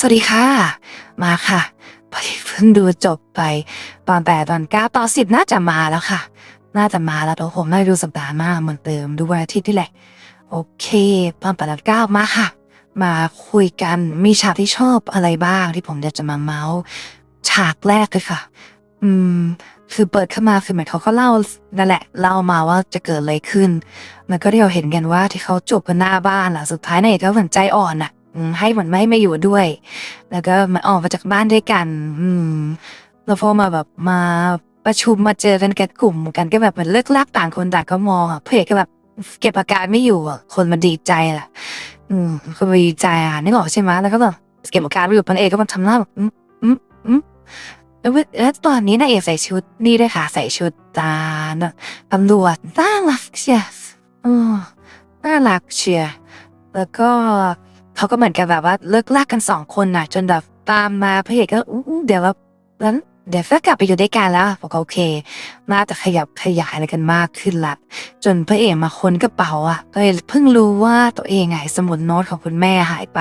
สวัสดีค่ะ มาค่ะพอดีเพิ่งดูจบไป ตอนแปดตอนเก้าตอนสิบน่าจะมาแล้วค่ะ น่าจะมาแล้วเดี๋ยวผมน่าจะดูสัปดาห์หน้าเหมือนเดิมดูวันอาทิตย์นี่แหละ โอเค ตอนแปดตอนเก้ามาค่ะ มาคุยกันมีฉากที่ชอบอะไรบ้างที่ผมอยากจะมาเมาส์ฉากแรกเลยค่ะ อืม คือเปิดเข้ามาคือเหมือนเขาก็เล่านั่นแหละ เล่ามาว่าจะเกิดอะไรขึ้นแล้วก็ที่เราเห็นกันว่าที่เขาจบกันหน้าบ้านล่ะสุดท้ายนายเอกก็เหมือนใจอ่อนอะ ให้เหมือนไม่ให้มาอยู่ด้วย แล้วก็มาออกมาจากบ้านด้วยกัน อืมแล้วพอมาแบบมาประชุมมาเจอกันกับกลุ่มกันก็แบบเหมือนเลิกลากต่างคนต่างก็มองอะเพเอก็แบบเก็บอาการไม่อยู่อะคนมันดีใจแหละอืมคนมันดีใจอะนึกออกใช่ไหมแล้วก็แบบเก็บอาการไม่อยู่พันเอกก็มาทำหน้าแบบอืมอืมอืมแล้วเล้วตอนนี้นายเอกใส่ชุดนี่ด้วยค่ะ ใส่ชุดตาตำรวจน่ารักเชียอืมน่ารักเชียร์แล้วก็ เขาก็เหมือนกับแบบว่าเลิกลากกันสองคนน่ะ จนแบบตามมาพระเอกก็เดี๋ยวว่าแล้วเดี๋ยวก็กลับไปอยู่ด้วยกันแล้วบอกโอเคน่าจะขยับขยายอะไรกันมากขึ้นละจนพระเอกมาค้นกระเป๋าอะก็เลยเพิ่งรู้ว่าตัวเองไงสมุดโน้ตของคุณแม่หายไป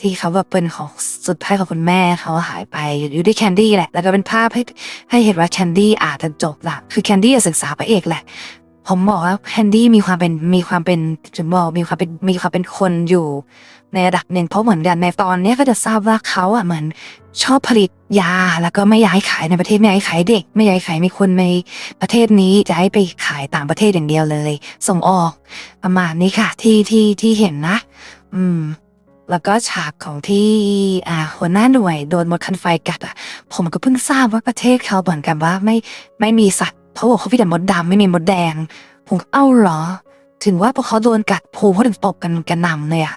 ที่เขาแบบเป็นของสุดท้ายของคุณแม่เขาหายไปอยู่ที่แคนดี้แหละ แล้วก็เป็นภาพให้ให้เห็นว่าแคนดี้อาจจะจบละคือแคนดี้ศึกษาพระเอกแหละผมบอกว่าแคนดี้มีความเป็นมีความเป็นถึงบอกมีความเป็นมีความเป็นคนอยู่ ในระดับหนึ่งเพราะเหมือนกันในตอนนี้ก็จะทราบว่าเขาอะเหมือนชอบผลิตยาแล้วก็ไม่อยากขายในประเทศไม่อยากขายเด็ก ไม่อยากขายมีคนในประเทศนี้จะให้ไปขายต่างประเทศอย่างเดียวเลย ส่งออก ประมาณนี้ค่ะ ที่ที่ที่เห็นนะ อืม แล้วก็ฉากของที่อ่าหัวหน้าหน่วยโดนมดคันไฟกัดอะ ผมก็เพิ่งทราบว่าประเทศเขาเหมือนกันว่าไม่ไม่มีสัตว์เพราะว่าเขาพิแต่มดดำไม่มีมดแดง ผมเอ้าเหรอ ถึงว่าพอเขาโดนกัดภูมิเขาถึงตบกันกันหนำเลยอะ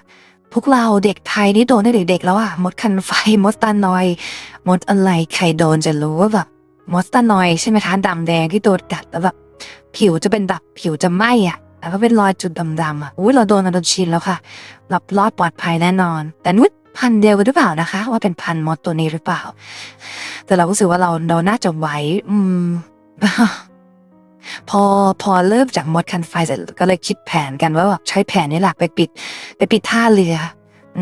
พวกเราเด็กไทยนี่โดนได้เด็กๆแล้วอะมดคันไฟมดตานอย มดอะไรใครโดนจะรู้ว่าแบบมดตานอยใช่ไหมคะดำแดงที่โดนกัดแล้วแบบผิวจะเป็นแบบผิวจะไหม้อะแล้วก็เป็นรอยจุดดำๆอะอุ้ยเราโดนเราโดนชินแล้วค่ะหลับรอดปลอดภัยแน่นอน แต่นุ้ยพันเดียวกันหรือเปล่านะคะ ว่าเป็นพันมดตัวนี้หรือเปล่า แต่เรารู้สึกว่าเราเราน่าจะไหวอืม พอพอเริ่มจากมดคันไฟเสร็จก็เลยคิดแผนกันว่าแบบใช้แผนนี้แหละไปปิด ไปปิดท่าเรือ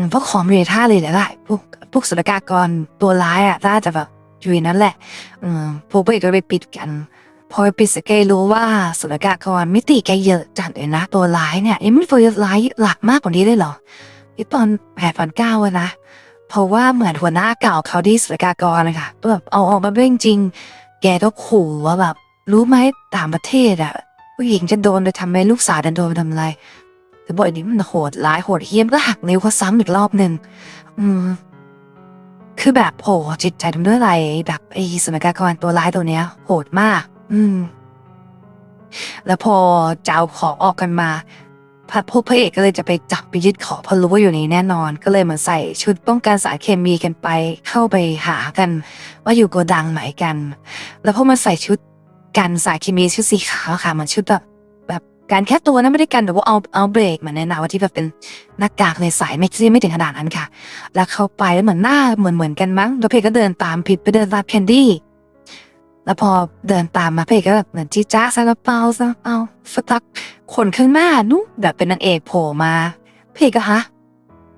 เพราะของเรือท่าเรือเนี่ยแหละพวกพวกศุลกากรตัวร้ายอะน่าจะแบบอยู่นั้นแหละอพวกเอกก็ไปปิดกัน พอไปปิดสเกรู้ว่าศุลกากรมิติแกเยอะจัดเลยนะ ตัวร้ายเนี่ยยังไม่เคยร้ายหลักมากกว่านี้เลยเหรอที่ตอนแปดพันเก้าอะนะเพราะว่าเหมือนหัวหน้าเก่าเขาที่ศุลกากรนะคะแบบเอาออกมาเป็นจริง แกก็ขู่ว่าแบบ รู้ไหมต่างประเทศอะผู้หญิงจะโดนไปทำไมลูกสาวจะโดนไปทำอะไรแต่บอกอันนี้มันโหดร้ายโหดเหี้ยมก็หักนิ้วเขาซ้ำอีกรอบหนึ่งอืม คือแบบโหจิตใจทำด้วยอะไรแบบไอ้สมัยกากรตัวร้ายตัวเนี้ย โหดมาก อืม แล้วพอจะเอาของออกกันมาพระพวกพระเอกก็เลยจะไปจับไปยึดของเพราะรู้ว่าอยู่ในแน่นอน ก็เลยเหมือนใส่ชุดป้องกันสารเคมีกันไป เข้าไปหากัน ว่าอยู่โกดังไหนกัน แล้วพอมาใส่ชุด กันสารเคมีชุดสีขาวค่ะเหมือนชุดแบบแบบการแค่ตัวนั้นไม่ได้กันแต่ว่าเอาเอาเบรกเหมือนในหนาว่าที่แบบเป็นหน้ากากในสายไม่ใช่ไม่ถึงขนาดนั้นค่ะ แล้วเข้าไปแล้วเหมือนหน้าเหมือนเหมือนกันมั้งแล้วเพก็เดินตามผิดไปเดินตามแคนดี้แล้วพอเดินตามมาเพกก็แบบเหมือนจีจ้าซาลาเปาซาลาเปาสักพักคนข้างหน้านู้แบบเป็นนางเอกโผล่มาเพกก็ฮะ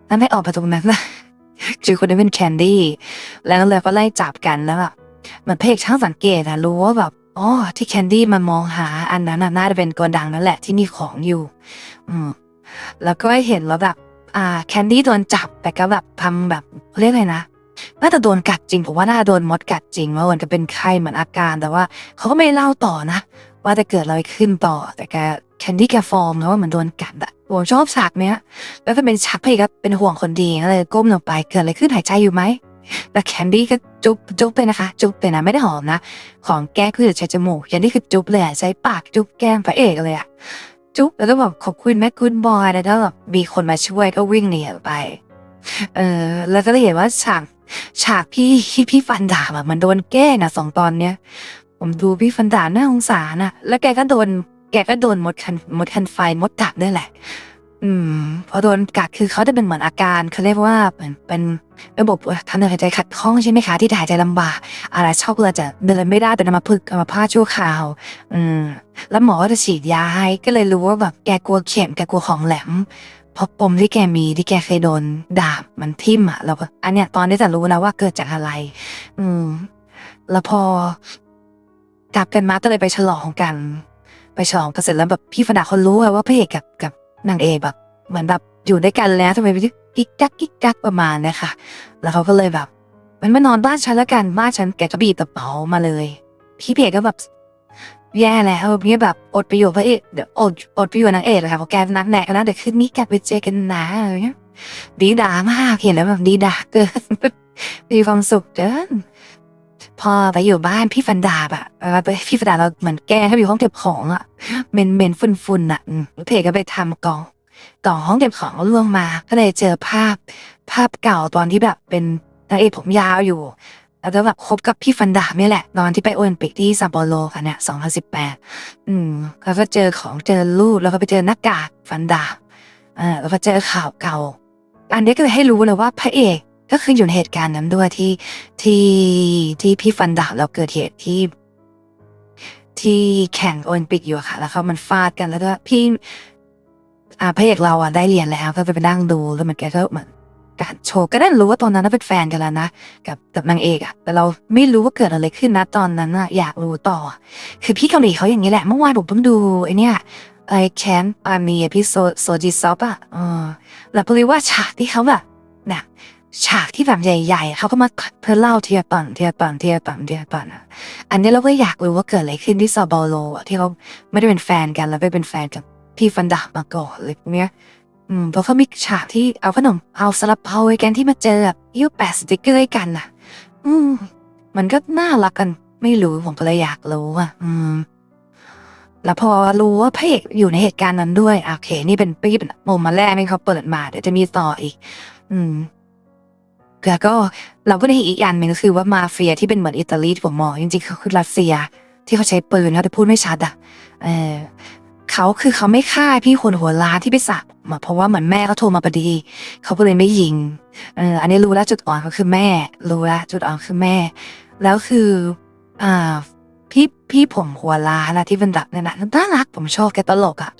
แล้วไม่ออกไปตรงนั้นนะจือคนนี้เป็นแคนดี้แล้วเลยก็ไล่จับกันแล้วแบบเหมือนเพกช่างสังเกตอะรู้ว่าแบบ อ๋อ ที่แคนดี้มันมองหาอันนั้นน่ะน่าจะเป็นโกดังนั่นแหละที่มีของอยู่ อืม แล้วก็เห็นแล้วแบบ อ่า แคนดี้โดนจับแต่ก็แบบทำแบบเรียกอะไรนะน่าจะโดนกัดจริงผมว่าน่าโดนมดกัดจริงว่ามันจะเป็นไข้เหมือนอาการแต่ว่าเขาก็ไม่เล่าต่อนะ ว่าจะเกิดอะไรขึ้นต่อ แต่แกแคนดี้แกฟอร์มนะว่าเหมือนโดนกัดอะผมชอบฉากเนี้ย แล้วก็เป็นฉากพี่ก็เป็นห่วงคนดีก็เลยก้มลงไปเกิดอะไรขึ้นหายใจอยู่ไหม แต่แคนดี้ก็จุ๊บจุ๊บไปนะคะ จุ๊บไปนะไม่ได้หอมนะ ของแก้คือใช้จมูกแคนดี้คือจุ๊บเลยอะใช้ปากจุ๊บแก้มพระเอกเลยอะจุ๊บแล้วก็แบบขอบคุณแม่คุณบอยแล้วก็แบบมีคนมาช่วยก็วิ่งหนีออกไป เออแล้วก็ได้เห็นว่าฉากฉากพี่พี่ฟันดาบอะมันโดนแกล้งอะสองตอนเนี้ยผมดูพี่ฟันดาบน่าสงสารอะแล้วแกก็โดนแกก็โดนมดคันมดคันไฟมดกัดด้วยแหละ อืมพอโดนกัดคือเขาจะเป็นเหมือนอาการเขาเรียกว่าเหมือนเป็นระบบทางเดินหายใจขัดข้องใช่ไหมคะที่หายใจลำบากอะไรชอบเลยจะเดินไม่ได้เป็นอัมาพึกษ์อัมาพาตชั่วคราว อืม แล้วหมอก็จะฉีดยาให้ก็เลยรู้ว่าแบบแกกลัวเข็มแกกลัวของแหลมพเพราะปมที่แกมีที่แกเคยโดนดาบมันทิ่มอะแล้วอันเนี้ยตอนนี้จะรู้นะว่าเกิดจากอะไร อืม แล้วพอกลับกันมาก็เลยไปฉลองกัน ไปฉลองกันเสร็จแล้วแบบพี่ฟดาเขารู้ว่าพระเอกกับกับ นางเอแบบเหมือนแบบอยู่ด้วยกันแล้วทำไมไปกิ๊กกักกิ๊กกักประมาณนี้ยค่ะแล้วเขาก็เลยแบบ มันมานอนบ้านฉันแล้วกันบ้านฉันแกก็บีบกระเป๋ามาเลย พี่เพกก็แบบแย่แล้วพี่แบบอดไปอยู่พระเอกเดี๋ยวอดอดไปอยู่นางเอกเลยค่ะเพราะแกนักแหนกนะเดี๋ยวคืนนี้แกไปเจอกันนะอะไรเงี้ยดีดามากเห็นแล้วแบบดีด่าเกินมีความสุขเกิน พอไปอยู่บ้านพี่ฟันดาบอะไปพี่ฟันดาเราเหมือนแกเขาอยู่ห้องเก็บของอะเมนเมนฝุ่นฝุ่นอะเพกก็ไปทำกล่องกล่องห้องเก็บของล่วงมา ก็เลยเจอภาพ ภาพเก่าตอนที่แบบเป็นนางเอกผมยาวอยู่แล้วก็แบบคบกับพี่ฟันดาบเนี่ยแหละ ตอนที่ไปโอลิมปิกที่ซัปโปโรค่ะเนี่ย2018อืมแล้วก็เจอของเจอรูปแล้วก็ไปเจอหน้ากากฟันดาบอ่าแล้วก็เจอข่าวเก่า อันนี้ก็เลยให้รู้เลยว่าพระเอก ก็คืออยู่ในเหตุการณ์นั้นด้วยที่ที่ที่พี่ฟันดาบแล้วเกิดเหตุที่ที่แข่งโอลิมปิกอยู่ค่ะ แล้วเขามันฟาดกันแล้วก็พี่อาพระเอกเราอะได้เรียนแล้วก็ไปนั่งดูแล้วมือนแกก็เหมือนการโชว์ก็ได้รู้ว่าตอนนั้นเป็นแฟนกันแล้วนะกับกับนางเอกอะแต่เราไม่รู้ว่าเกิดอะไรขึ้นนะตอนนั้นอะอยากรู้ต่อ คือพี่เกาหลีเขาอย่างนี้แหละ เมื่อวานผมเพิ่งดูไอเนี้ยไอแคนอามีพิโซโซจิซอปอะเออแล้วพอดีว่าฉากที่เขาแบบน่ะ ฉากที่แบบใหญ่ๆเขาก็มาเพื่อเล่าเทีละตอนทีละตอนทีละตอนทีละตอนอะอันนี้เราก็อยากรู้ว่าเกิดอะไรขึ้นที่ซาเปาโลที่เขาไม่ได้เป็นแฟนกันแล้วไปเป็นแฟนกับพี่ฟันดามาก่อนอะไรพวกเนี้ยอืมเพราะเขามีฉากที่เอาขนมเอาสลับเปาไว้กันที่มาเจอแบบยิ้วแปะสติกเกอร์กันน่ะ อืม มันก็น่ารักกันไม่รู้ผมก็เลยอยากรู้อะ อืม แล้วพอรู้ว่าพระเอกอยู่ในเหตุการณ์นั้นด้วยโอเค นี่เป็นปีเป็นมุมมาแรกที่เขาเปิดมาเดี๋ยวจะมีต่ออีก อืม แล้วก็เราก็ได้เห็นอีกอย่างหนึ่งก็คือว่ามาเฟียที่เป็นเหมือนอิตาลีที่ผมมองจริงๆเขาคือรัสเซีย ที่เขาใช้ปืนเขาแต่พูดไม่ชัดอะเออเขาคือเขาไม่ฆ่าพี่คนหัวล้านที่ไปสับมาเพราะว่าเหมือนแม่เขาโทรมาพอดีเขาก็เลยไม่ยิงเอออันนี้รู้แล้วจุดอ่อนเขาคือแม่ รู้แล้วจุดอ่อนคือแม่ แล้วคืออ่าพี่พี่ผมหัวล้านนะที่เป็นดับเนี่ยนะน่ารักผมชอบแกตลกอะ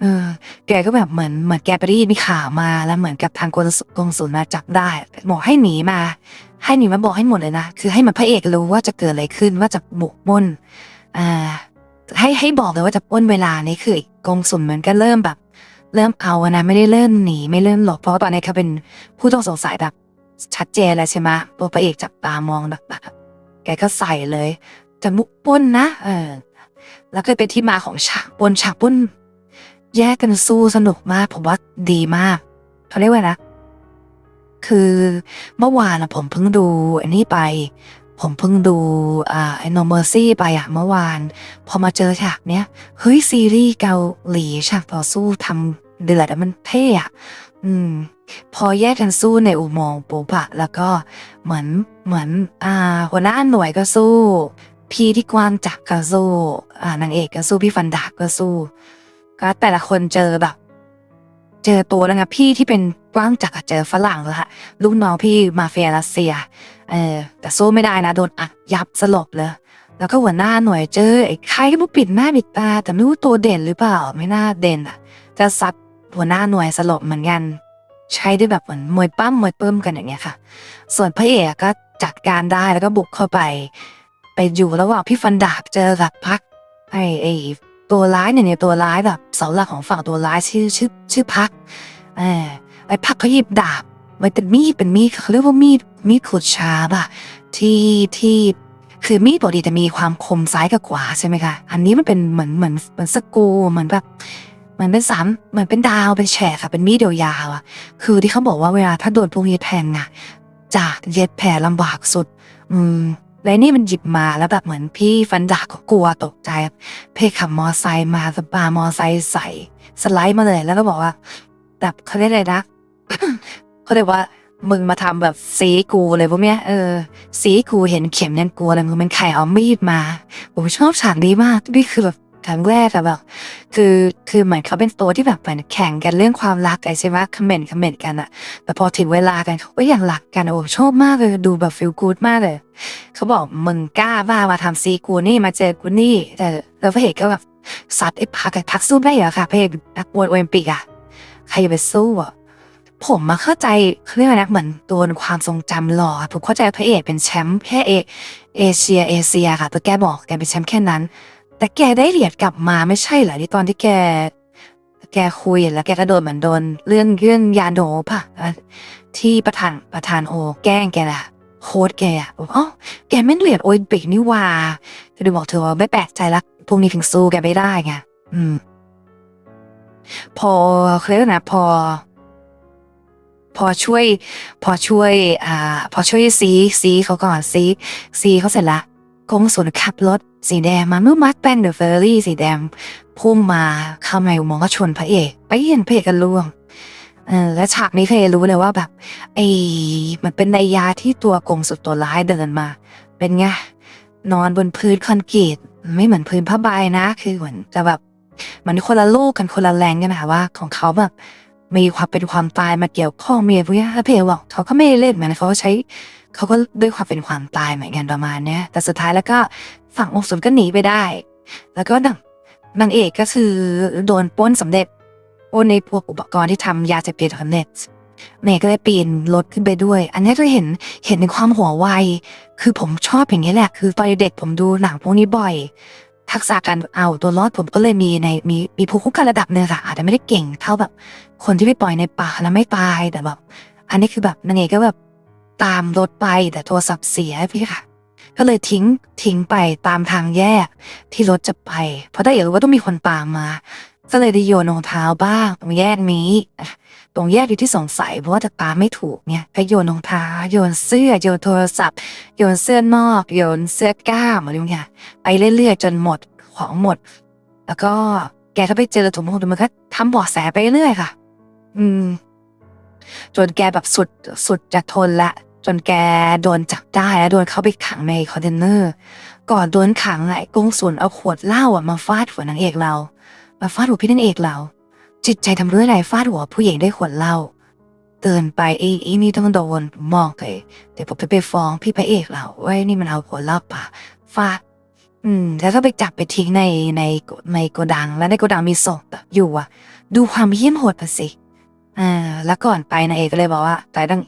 เออ แกก็แบบเหมือนเหมือนแกไปได้ยินมีข่าวมาแล้วเหมือนกับทางกงกงสุลมาจับได้บอกให้หนีมา ให้หนีมาบอกให้หมดเลยนะคือให้มันพระเอกรู้ว่าจะเกิดอะไรขึ้นว่าจะบุกปล้นอ่าให้ให้บอกเลยว่าจะป้นเวลานี้คือไอ้กงสุลเหมือนก็เริ่มแบบ เริ่มเอาอะนะไม่ได้เริ่มหนีไม่เริ่มหลบเพราะตอนนี้เขาเป็นผู้ต้องสงสัยแบบ ชัดเจนแล้วใช่ไหมตัวพระเอกจับตามองแบบแบบแกก็ใส่เลยจะมุกป้นนะ เออ แล้วก็เป็นที่มาของฉากป้นฉากป้น แยกกันสู้สนุกมากผมว่าดีมากเขาเรียกว่านะ คือเมื่อวานอะผมเพิ่งดูอันนี้ไป ผมเพิ่งดูอ่าไอโนเมอร์ซี่ไปอะเมื่อวาน พอมาเจอฉากเนี้ยเฮ้ยซีรีส์เกาหลีฉากต่อสู้ทำเดือดมันเท่อะอืม พอแยกกันสู้ในอุโมงค์ปุ๊บอะแล้วก็เหมือนเหมือน อ่า หัวหน้าหน่วยก็สู้ พี่ที่กวางจักก็สู้อ่านางเอกก็สู้พี่ฟันดาบก็สู้ ก็แต่ละคนเจอแบบ เจอตัวแล้วไงพี่ที่เป็นกว้างจักรเจอฝรั่งแล้วฮะลูกน้องพี่มาเฟียรัสเซีย เออ แต่สู้ไม่ได้นะโดนอัดยับสลบเลย แล้วก็หัวหน้าหน่วยเจอไอ้ใครก็ปิดหน้าปิดตา แต่ไม่รู้ตัวเด่นหรือเปล่า ไม่น่าเด่นอะ จะซัดหัวหน้าหน่วยสลบเหมือนกัน ใช้ได้แบบเหมือนมวยปั้มมวยเปิ้มกันอย่างเงี้ยค่ะ ส่วนพระเอกก็จัดการได้แล้วก็บุกเข้าไป ไปอยู่ระหว่างพี่ฟันดาบเจอกับพักไอ้ไอ้ ตัวร้ายเนี่ยตัวร้ายแบบเสาหลักของฝั่งตัวร้ายชื่อชื่อชื่อพักเออไอ้พักเขาหยิบดาบมันเป็นมีดเป็นมีดเขาเรียกว่ามีดมีดขูดชาบอะที่ที่คือมีดปกติจะมีความคมซ้ายกับขวาใช่ไหมคะ อันนี้มันเป็นเหมือนเหมือนเหมือนสกูเหมือนแบบเหมือนเป็นสามเหมือนเป็นดาวเป็นแฉกค่ะเป็นมีดยาวๆอะคือที่เขาบอกว่าเวลาถ้าโดนพวกนี้แทงอะจะเย็บแผลลำบากสุด อืม แล้วนี่มันหยิบมาแล้วแบบเหมือนพี่ฟันดาก็กลัวตกใจเพคขับมอไซค์มาสปามอไซค์ใส่สไลด์มาเลยแล้วก็บอกว่าแบบเขาเรียกอะไรนะเขาเรียกว่ามึงมาทำแบบสีกูเลยพวกเนี้ยเออสีกูเห็นเข็มเนี่ยกลัวเลยมึงเป็นใครเอามีดมาผมชอบฉากนี้มากนี่คือแบบ ครั้งแรกอะแบบ คือคือเหมือนเขาเป็นตัวที่แบบเหมือนแข่งกันเรื่องความรักไอ้ใช่ไหมคอมเมนต์คอมเมนต์กันอะแต่พอถึงเวลากันเขาก็อยังรักกันโอ้ชอบมากเลยดูแบบฟิลกูดมากเลยเขาบอกมึงกล้าบ้ามาทำซีกูนี่มาเจอกูนี่ แต่แล้วพระเอกก็แบบซัดไอ้พักไอ้พักสู้ได้เหรอค่ะพระเอกนักมวยโอลิมปิกอะใครจะไปสู้อะผมมาเข้าใจเรียกว่านะเหมือนโดนความทรงจำหลอกอผมเข้าใจพระเอกเป็นแชมป์แค่เอเอเชียเอเชียค่ะแต่แกบอกแกเป็นแชมป์แค่นั้น แต่แกได้เหรียญกลับมาไม่ใช่เหรอที่ตอนที่แก แกคุยแล้วแกก็โดนเหมือนโดนเรื่องเรื่องยาโดปะที่ประธานประธานโอ แกล้งแกแหละโค้ดแกอะอ๋อแกไม่เหรียญโอลิมปิกนี่ว่าจะดูบอกเธอว่าไม่แปลกใจละพวกนี้ถึงสู้แกไม่ได้ไงอืม พอเขาเรียนะพอ พอช่วย พอช่วย อ่า พอช่วยซีซีเขาก่อนซีซีเขาเสร็จละกงสุนขับรถ สีแดงมาเมื่อมัดแป้งเดอะเฟอร์รี่สีแดงพุ่งมาเข้ามาอุโมองก็ชนพระเอกไปเห็นพระเอกกันล่วงเออและฉากนี้เคยรู้เลยว่าแบบไอ้มันเป็นในยยาที่ตัวกงสุดตัวร้ายเดินมา เป็นไงนอนบนพื้นคอนกรีตไม่เหมือนพื้นผ้าใบนะ คือเหมือนจะแบบมันคนละโลกกันคนละแรงกันนะว่า ของเขาแบบมีความเป็นความตายมาเกี่ยวข้องเมีอะไรพวกนี้เพลบอกเขาก็ไม่เล่นเหมือนเขาใช้ เขาก็ด้วยความเป็นความตายเหมือนกันประมาณเนี้ยแต่สุดท้ายแล้วก็ ฝั่งองค์สมก็หนีไปได้ แล้วก็นางนางเอกก็คือโดนป้นสำเร็จป้นในพวกอุปกรณ์ที่ทำยาเสพติดสำเร็จเมย์ก็เลยปีนรถขึ้นไปด้วย อันนี้ก็เห็นเห็นในความหัวไว คือผมชอบอย่างนี้แหละ คือตอนเด็กผมดูหนังพวกนี้บ่อย ทักษะการเอาตัวรอดผมก็เลยมีในมีมีภูมิคุ้มกันระดับหนึ่งค่ะอาจจะไม่ได้เก่งเท่าแบบ คนที่ไปปล่อยในป่าแล้วไม่ตายแต่แบบ อันนี้คือแบบนางเอกก็แบบตามรถไปแต่โทรศัพท์เสียพี่ค่ะ ก็เลยทิ้งทิ้งไปตามทางแยกที่รถจะไป เพราะได้เห็นว่าต้องมีคนตามมา ก็เลยได้โยนรองเท้าบ้างตรงแยกนี้ตรงแยกที่สงสัยเพราะว่าจะตามไม่ถูกเนี่ยก็โยนรองเท้าโยนเสื้อโยนโทรศัพท์ โยนเสื้อนอก โยนเสื้อกล้ามอะไรอย่างเงี้ยไปเรื่อยๆ จนหมดของหมด แล้วก็แกก็ไปเจอถุงมือถุงมือก็ทำบาะแสไปเรื่อยค่ะ อืมจนแกแบบสุดสุดจะทนละ จนแกโดนจับได้แล้วโดนเข้าไปขังในคอนเทนเนอร์ ก่อนโดนขังไอ้กงสุนเอาขวดเหล้าอะมาฟาดหัวนางเอกเรา มาฟาดหัวพี่นางเอกเรา จิตใจทำด้วยอะไรฟาดหัวผู้หญิงได้วยขวดเหล้าเตือนไปไอ้ไอ้นี่ต้องโดนมองเลยเดี๋ยวผมจะไปฟ้องพี่พระเอกเราว่าไอ้นี่มันเอาขวดเหล้าป่าฟาดอืมแล้วก็ไปจับไปทิ้งในในในโกดัง แล้วในโกดังมีศพอยู่อะ ดูความเหี้ยมโหดไปสิอ่าแล้วก่อนไปนายเอกก็เลยบอกว่าแต่ตั้ง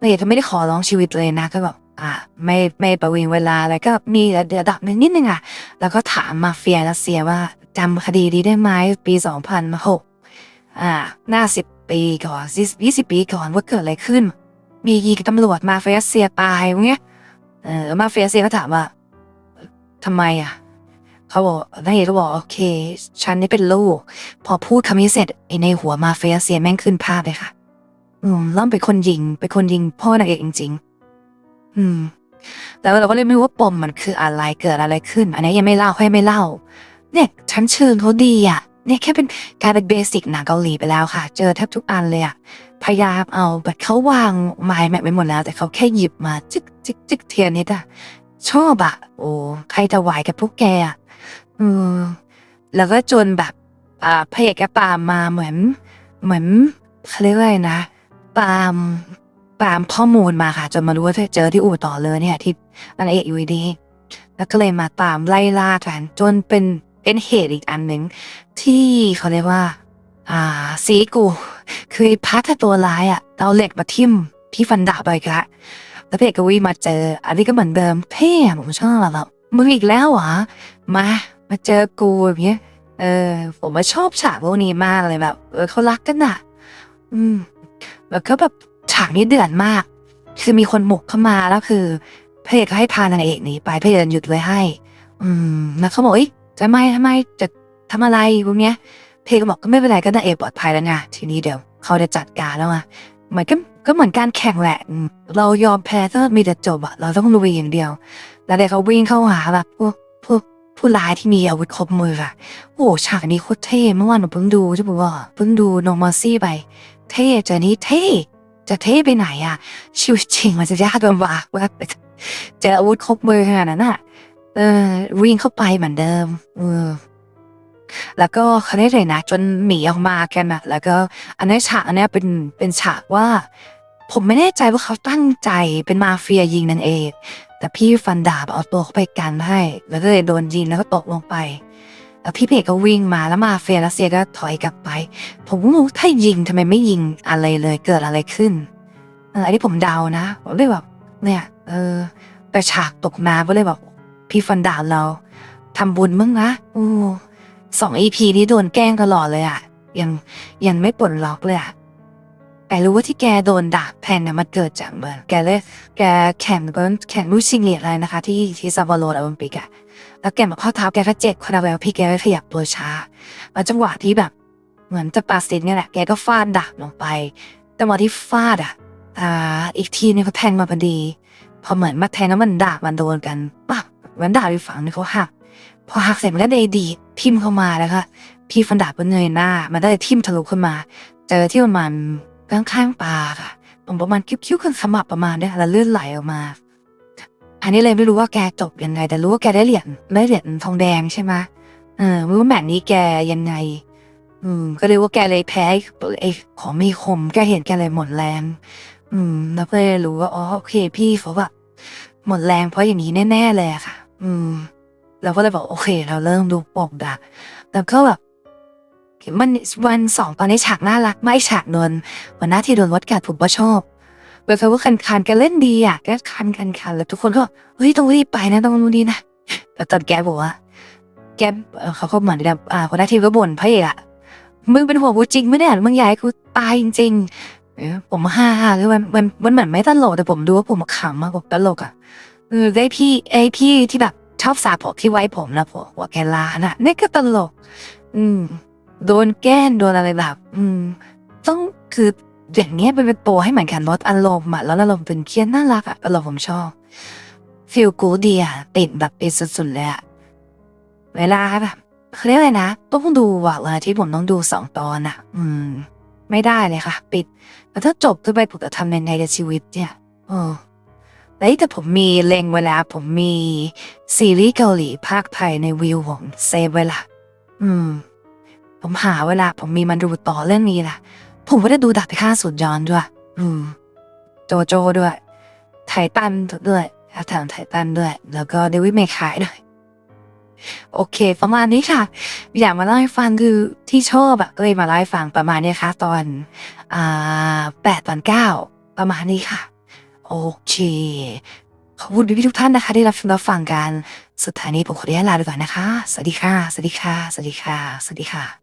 นายเอกไม่ได้ขอร้องชีวิตเลยนะก็บอกอ่าไม่ไม่ประวิงเวลาอะไรก็มีระดับหนึ่งนิดนึงอะ แล้วก็ถามมาเฟียรัสเซียว่าจำคดีนี้ได้ไหมปีสองพันหกอ่าหน้าสิบปีก่อนยี่สิบปีก่อนว่าเกิดอะไรขึ้น มียีกับตำรวจมาเฟียรัสเซียตายอย่างเงี้ยเออมาเฟียรัสเซียก็ถามว่าทำไมอะเขาบอกนายเอกก็บอกโอเค ฉันนี่เป็นลูก พอพูดคำนี้เสร็จในหัวมาเฟียเซียแม่งขึ้นภาพเลยค่ะ อืมล้วเป็นคนยิงเป็นคนยิงพ่อนางเอกจริง ๆ อืม แต่เราก็เลยไม่รู้ว่าปมมันคืออะไรเกิดอะไรขึ้น อันนี้ยังไม่เล่าค่อยไม่เล่า เนี่ยชั้นเชิงเขาดีอะ เนี่ยแค่เป็นการเป็นเบสิกหนังเกาหลีไปแล้วค่ะ เจอแทบทุกอันเลยอะพยายามเอาแบบเขาวางไม้แมปไว้หมดแล้ว แต่เขาแค่หยิบมาจึ๊กจึ๊กจึ๊กเทียนนิดอะชอบอะ โอ้ใครจะไหวกับพวกแกอะเออแล้วก็จนแบบ อ่าพระเอกก็ตามมาเหมือน เหมือนเขาเรียกว่าอะไรนะ ตามตามข้อมูลมาค่ะ จนมารู้ว่าเจอที่อู่ต่อเลยเนี่ย ที่นางเอกอยู่ดี แล้วก็เลยมาตามไล่ล่าแทนจนเป็นเป็นเหตุอีกอันหนึ่งที่เขาเรียกว่า อ่าซีกูคือไอ้พัทตัวร้ายอะเอาเหล็กมาทิ่มที่ฟันดาบไปกะแล้วเพจก็วิ่งมาเจอ อันนี้ก็เหมือนเดิมเพ่ผมชอบแบบมึงอีกแล้วเหรอมามาเจอกูแบบเนี้ยเออ ผมมาชอบฉากพวกนี้มากเลยแบบ เออเขารักกันน่ะ อืม แล้วก็แบบฉากนี้เดือดมาก คือมีคนหมกเข้ามาแล้วคือพระเอกก็ให้พานางเอกหนีไปพระเอกหยุดไว้ให้ อืมแล้วเขาบอกเอ้ยจะไม่ทำไมจะทำอะไรพวกเนี้ยเพลก็บอกก็ไม่เป็นไรก็นางเอกปลอดภัยแล้วไงทีนี้เดี๋ยวเขาจะจัดการแล้วอะเหมือนก็ก็เหมือนการแข่งแหละ เรายอมแพ้ถ้ามีแต่จบอะเราต้องลุยอย่างเดียว แล้วเดี๋ยวเขาวิ่งเข้าหาแบบพวกพวกผู้ร้ายที่มีอาวุธครบมืออะโอ้ฉากนี้โคตรเท่เมื่อวานหนูเพิ่งดูจะบอกว่าเพิ่งดูโนมอซี่ไป เท่เจนี้เท่จะเท่ไปไหนอะชีวิตจริงมันจะยากลำบากว่าเจออาวุธครบมือขนาดนั้นอะเออวิ่งเข้าไปเหมือนเดิมเออแล้วก็เขาได้เลยนะจนหมีออกมากันอะแล้วก็อันนี้ฉากอันนี้เป็นเป็นฉากว่า ผมไม่แน่ใจว่าเขาตั้งใจเป็นมาเฟียยิงนั่นเอง แต่พี่ฟันดาบเอาตัวเขาไปกันให้ แล้วก็เลยโดนยิงแล้วก็ตกลงไป แล้วพี่เพกก็วิ่งมาแล้วมาเฟียรัสเซียก็ถอยกลับไป ผมงงถ้ายิงทำไมไม่ยิงอะไรเลยเกิดอะไรขึ้นเอออันนี้ผมเดานะผมเลยแบบเนี่ยเออแต่ฉากตกน้ำก็เลยแบบพี่ฟันดาบเราทำบุญมึงนะอู้สองอีพีนี้โดนแกล้งตลอดเลยอะยังยังไม่ปลดล็อกเลยอะแต่รู้ว่าที่แกโดนด่าแผ่นเนี่ยมันเกิดจากเมือนแกเลยแกแข่งก็แข่งรู้ชิงเหรียญอะไรนะคะ ที่ที่ซาบโรโอลิมปิกอะ แล้วแกมาข้อเท้าแกก็เจ็บคาราเวลพี่แกก็ขยับตัวช้าแล้วจังหวะที่แบบ เหมือนจะปาสินเนี่ยแหละแกก็ฟาดดาบลงไปแต่ว่าที่ฟาดอะอ่าอีกทีนึงเขาแทงมาพอดี พอเหมือนมาแทงแล้วมันดาบมันโดนกันปั๊บมือนดาบอีกฝั่งนึงเขาหักพอหักเสร็จมันก็ได้ดีทิ่มเข้ามาแล้วก็พี่ฟันดาบก็เงยหน้า มันได้ทิ่มทะลุขึ้นมา เจอที่ประมาณข้างๆปลาค่ะตรงประมาณคิ้วๆขึ้นขมับประมาณเนี้ยแล้วเลือดไหลออกมา อันนี้เลยไม่รู้ว่าแกจบยังไง แต่รู้ว่าแกได้เหรียญได้เหรียญทองแดงใช่ไหมเออไม่รู้ว่าแมตช์นี้แกยังไง อืม ก็เลยว่าแกเลยแพ้ไอ้ไอ้ของมีคมแกเห็นแกเลยหมดแรง อืม แล้วก็เลยรู้ว่าอ๋อโอเค พี่เขาแบบหมดแรงเพราะอย่างนี้แน่ๆเลยค่ะ อืมเราก็เลยบอกโอเค เราเริ่มดูปกดักแล้วก็แบบมันวันสองตอนนี้ฉากน่ารักไม่ฉากนนวันหน้าที่โดนวัดกัดผมก็ชอบ แบบเขาว่าคันคันแกเล่นดีอะแกคันคันคันแล้วทุกคนก็เฮ้ยต้องรีบไปนะต้องรู้ดีนะแต่ตอนแกบอกว่าแกเอ่อเขาก็เหมือนแบบอ่าคนหน้าทีมก็บ่นพระเอกอะมึงเป็นห่วงกูจริงไมเนี่ยมึงอยากให้กูตายจริงๆผมฮ่าฮ่าคือมันมันมันเหมือนไม่ตลกแต่ผมดูว่าผมขำมากกว่าตลกอะเออได้พี่ไอพี่ที่แบบชอบสาผมที่ไว้ผมนะผมว่าแกลาน่ะนี่ก็ตลก อืม โดนแกล้งโดนอะไรแบบ อืม ต้องคือ อย่างเงี้ยเป็นตัวให้เหมือนกันลดอารมณ์อะแล้วอารมณ์เป็นเครียดน่ารักอะอารมณ์ผมชอบฟีลกูดีอะติดแบบเป็นสุดๆเลยอะเวลาแบบเขาเรียกอะไรนะต้องดูว่ะวันอาที่ผมต้องดูสองตอนอะอืม ไม่ได้เลยค่ะ ปิดแล้วถ้าจบขึ้นไปผมจะทำยังไงในชีวิตเนี่ยเออแล้วแต่ผมมีเล็งเวลาผมมีซีรีส์เกาหลีภาคไทยในวิวผมเซฟไว้ละอืม ผมหาเวลาผมมีมันดูต่อเรื่องนี้ล่ะ ผมก็ได้ดูดับไปฆ่าสุดย้อนด้วย อืม โจโจด้วย ไททันด้วยแถมไททันด้วย แล้วก็เดวิดเมคายด้วย โอเค ประมาณนี้ค่ะ อยากมาเล่าให้ฟังคือที่ชอบอะก็เลยมาเล่าให้ฟังประมาณนี้ค่ะ ตอน อ่าแปดตอนเก้าประมาณนี้ค่ะ โอเคขอบคุณพี่ๆทุกท่านนะคะที่รับชมรับฟังกัน สุดท้ายนี้ผมขออนุญาตลาไปก่อนนะคะ สวัสดีค่ะ สวัสดีค่ะ สวัสดีค่ะ สวัสดีค่ะ